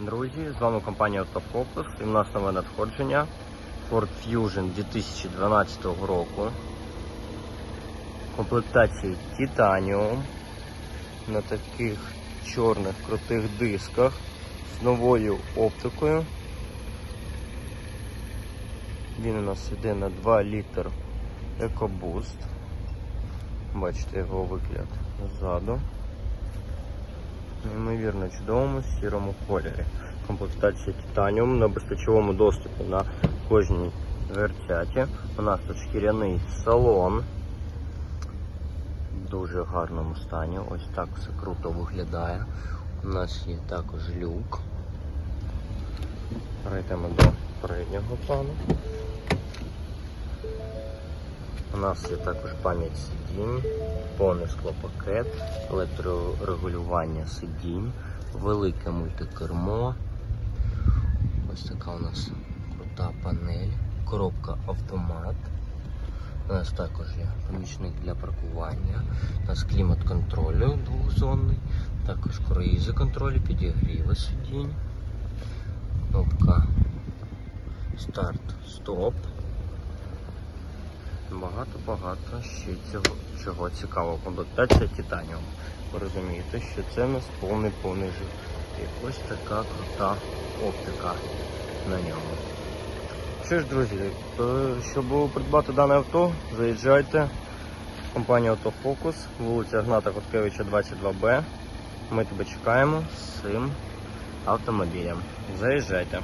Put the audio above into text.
Друзі, з вами компанія Autofocus і в нас нове надходження Ford Fusion 2012 року. Комплектації Titanium на таких чорних крутих дисках з новою оптикою. Він у нас йде на 2 літр EcoBoost. Бачите його вигляд ззаду. Неймовірно чудовому сірому кольорі. Комплектація титаніум на безпечовому доступі на кожній дверцяті. У нас тут шкіряний салон. В дуже гарному стані. Ось так все круто виглядає. У нас є також люк. Перейдемо до переднього плану. У нас є також пам'ять сидінь, повний склопакет, електрорегулювання сидінь, велике мультикермо. Ось така у нас крута панель, коробка автомат. У нас також є помічник для паркування. У нас клімат контролю двохзонний, також круїзи контролю, підігріви сидінь. Кнопка старт-стоп. Багато-багато ще цього чого цікавого. Комплектація Титаніум. Ви розумієте, що це у нас повний повний жир. І ось така крута оптика на ньому. Що ж, друзі, е, щоб придбати дане авто, заїжджайте в компанію Автофокус, вулиця Гната Коткевича 22Б. Ми тебе чекаємо з цим автомобілем. Заїжджайте.